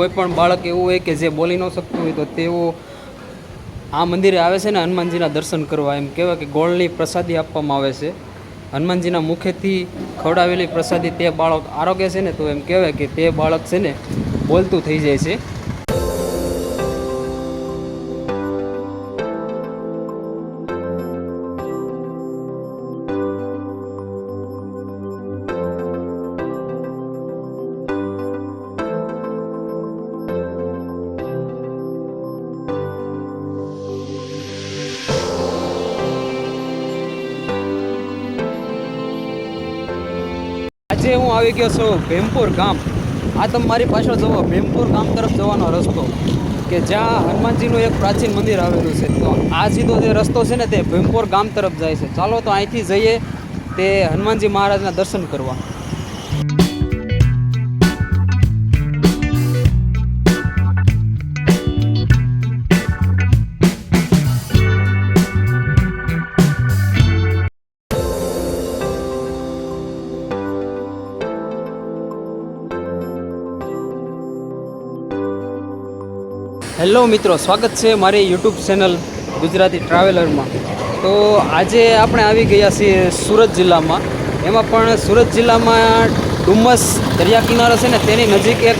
કોઈ પણ બાળક એવું હોય કે જે બોલી ન શકતું હોય તો તેઓ આ મંદિરે આવે છે ને હનુમાનજીના દર્શન કરવા. એમ કહેવાય કે ગોળની પ્રસાદી આપવામાં આવે છે. હનુમાનજીના મુખેથી ખવડાવેલી પ્રસાદી તે બાળક આરોગ્ય છે ને તો એમ કહેવાય કે તે બાળક છે ને બોલતું થઈ જાય છે. આવી ગયો છું ભીમપુર ગામ. આ તમે મારી પાછળ જુઓ, ભીમપુર ગામ તરફ જવાનો રસ્તો કે જ્યાં હનુમાનજીનું એક પ્રાચીન મંદિર આવેલું છે. તો આ સીધો જે રસ્તો છે ને તે ભીમપુર ગામ તરફ જાય છે. ચાલો તો અહીંથી જઈએ તે હનુમાનજી મહારાજના દર્શન કરવા. હેલો મિત્રો, સ્વાગત છે મારી યુટ્યુબ ચેનલ ગુજરાતી ટ્રાવેલરમાં. તો આજે આપણે આવી ગયા છીએ સુરત જિલ્લામાં. એમાં પણ સુરત જિલ્લામાં ડુમ્મસ દરિયા કિનારો છે ને, તેની નજીક એક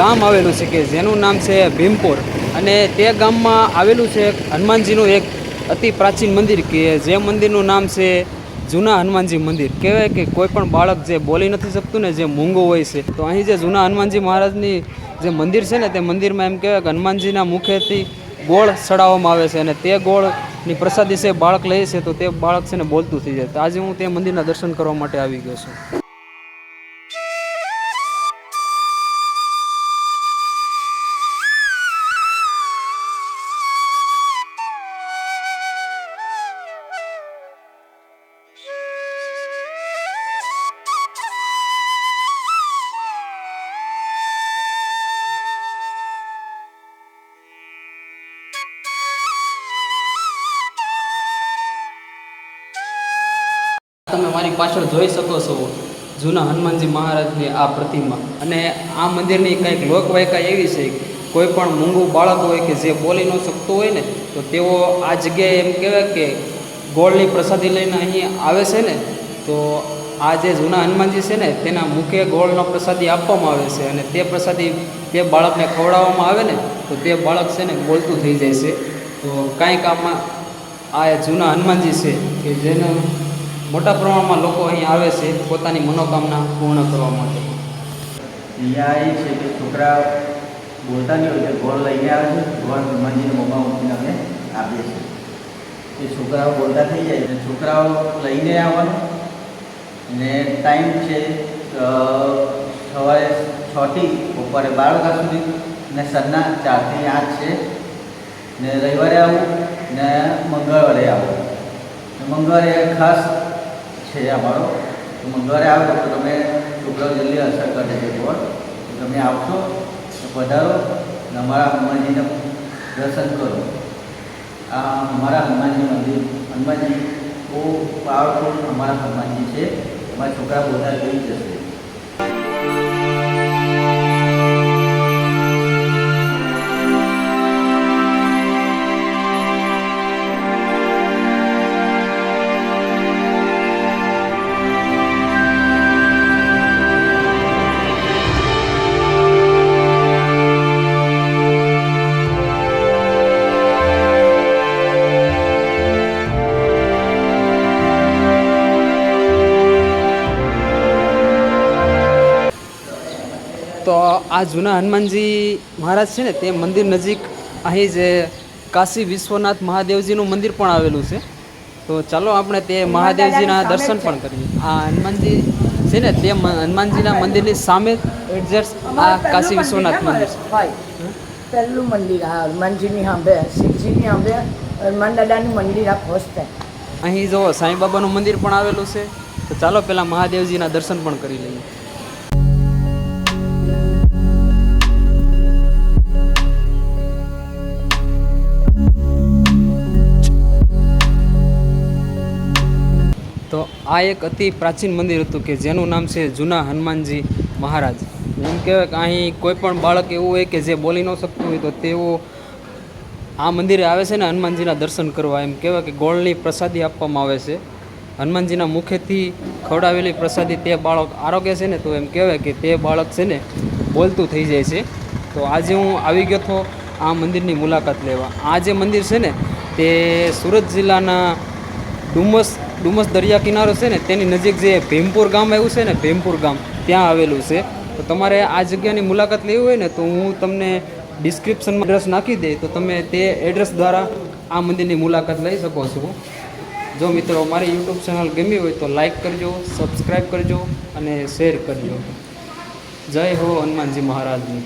ગામ આવેલું છે કે જેનું નામ છે ભીમપુર. અને તે ગામમાં આવેલું છે હનુમાનજીનું એક અતિ પ્રાચીન મંદિર કે જે મંદિરનું નામ છે જૂના હનુમાનજી મંદિર. કહેવાય કે કોઈ પણ બાળક જે બોલી નથી શકતું ને, જે મૂંગો હોય છે. તો અહીં જે જૂના હનુમાનજી મહારાજની જે મંદિર છે ને તે મંદિરમાં એમ કહેવાય કે હનુમાનજીના મુખેથી ગોળ ચડાવવામાં આવે છે અને તે ગોળની પ્રસાદી છે બાળક લે છે તો તે બાળક છે ને બોલતું થઈ જાય. તો આજે હું તે મંદિરના દર્શન કરવા માટે આવી ગયો છું. તમે મારી પાછળ જોઈ શકો છો જૂના હનુમાનજી મહારાજની આ પ્રતિમા. અને આ મંદિરની કંઈક લોકવાયકા એવી છે કોઈ પણ મૂંગું બાળક હોય કે જે બોલી ન શકતું હોય ને, તો તેઓ આ જગ્યાએ એમ કહેવાય કે ગોળની પ્રસાદી લઈને અહીં આવે છે ને, તો આ જે જૂના હનુમાનજી છે ને, તેના મુખે ગોળનો પ્રસાદી આપવામાં આવે છે. અને તે પ્રસાદી તે બાળકને ખવડાવવામાં આવે ને, તો તે બાળક છે ને બોલતું થઈ જાય છે. તો કાંઈક આમાં આ જૂના હનુમાનજી છે કે જેને મોટા પ્રમાણમાં લોકો અહીં આવે છે પોતાની મનોકામના પૂર્ણ કરવા માટે. અહીંયા એ છે કે છોકરા બોલતા નહીં હોય ગોળ લઈને આવે છે, ગોળ હનુમાનજીને મોમાં મૂકીને અમે આપીએ છીએ. એ છોકરાઓ બોલતા થઈ જાય એટલે છોકરાઓ લઈને આવવાનું. ને ટાઈમ છે સવારે છથી બપોરે બાર વાગ્યા સુધી. ને સરના ચારથી આઠ છે. ને રવિવારે આવું. ને મંગળવારે આવું. મંગળવારે ખાસ છે અમારો તો મંગળવારે આવો તો તમે છોકરાઓ જલ્દી અસર કરી છે ગોળ તમે આવશો વધારો પધારો ને અમારા હનુમાનજીને દર્શન કરો. આ અમારા હનુમાનજી મંદિર. હનુમાનજી બહુ પાવરફુલ અમારા હનુમાનજી છે. અમારા છોકરા બધા જોઈ જશે. આ જૂના હનુમાનજી મહારાજ છે ને તે મંદિર નજીક અહીં જે કાશી વિશ્વનાથ મહાદેવજીનું મંદિર પણ આવેલું છે. તો ચાલો આપણે તે મહાદેવજીના દર્શન પણ કરીએ. આ હનુમાનજી છે ને તે હનુમાનજીના મંદિરની સામે એડજસ્ટ આ કાશી વિશ્વનાથ મંદિર. છે પહેલું મંદિર આ હનુમાનજીની સાંભે શિવજીની સાંભે હનુમાન દાદાનું મંદિર આ ફર્સ્ટ ટાઈમ અહીં જો સાંઈ બાબાનું મંદિર પણ આવેલું છે. તો ચાલો પહેલાં મહાદેવજીના દર્શન પણ કરી લઈએ. તો આ એક અતિ પ્રાચીન મંદિર હતું કે જેનું નામ છે જૂના હનુમાનજી મહારાજ. એમ કહેવાય કે અહીં કોઈ પણ બાળક એવું હોય કે જે બોલી ન શકતું હોય તો તેઓ આ મંદિરે આવે છે ને હનુમાનજીના દર્શન કરવા. એમ કહેવાય કે ગોળની પ્રસાદી આપવામાં આવે છે. હનુમાનજીના મુખેથી ખવડાવેલી પ્રસાદી તે બાળક આરોગ્ય છે ને તો એમ કહેવાય કે તે બાળક છે ને બોલતું થઈ જાય છે. તો આજે હું આવી ગયો હતો આ મંદિરની મુલાકાત લેવા. આ જે મંદિર છે ને તે સુરત જિલ્લાના ડુમસ ડુમસ દરિયા કિનારો છે ને, તેની નજીક જે ભીમપુર ગામ આવ્યું છે ને, ભીમપુર ગામ, ત્યાં આવેલું છે. તો તમારે આ જગ્યાની મુલાકાત લેવી હોય ને, તો હું તમને ડિસ્ક્રિપ્શનમાં એડ્રેસ નાખી દે, તો તમે તે એડ્રેસ દ્વારા આ મંદિરની મુલાકાત લઈ શકો છો. જો મિત્રો, મારી યુટ્યુબ ચેનલ ગમી હોય તો લાઈક કરજો સબસ્ક્રાઈબ કરજો અને શેર કરજો. જય હો હનુમાનજી મહારાજની.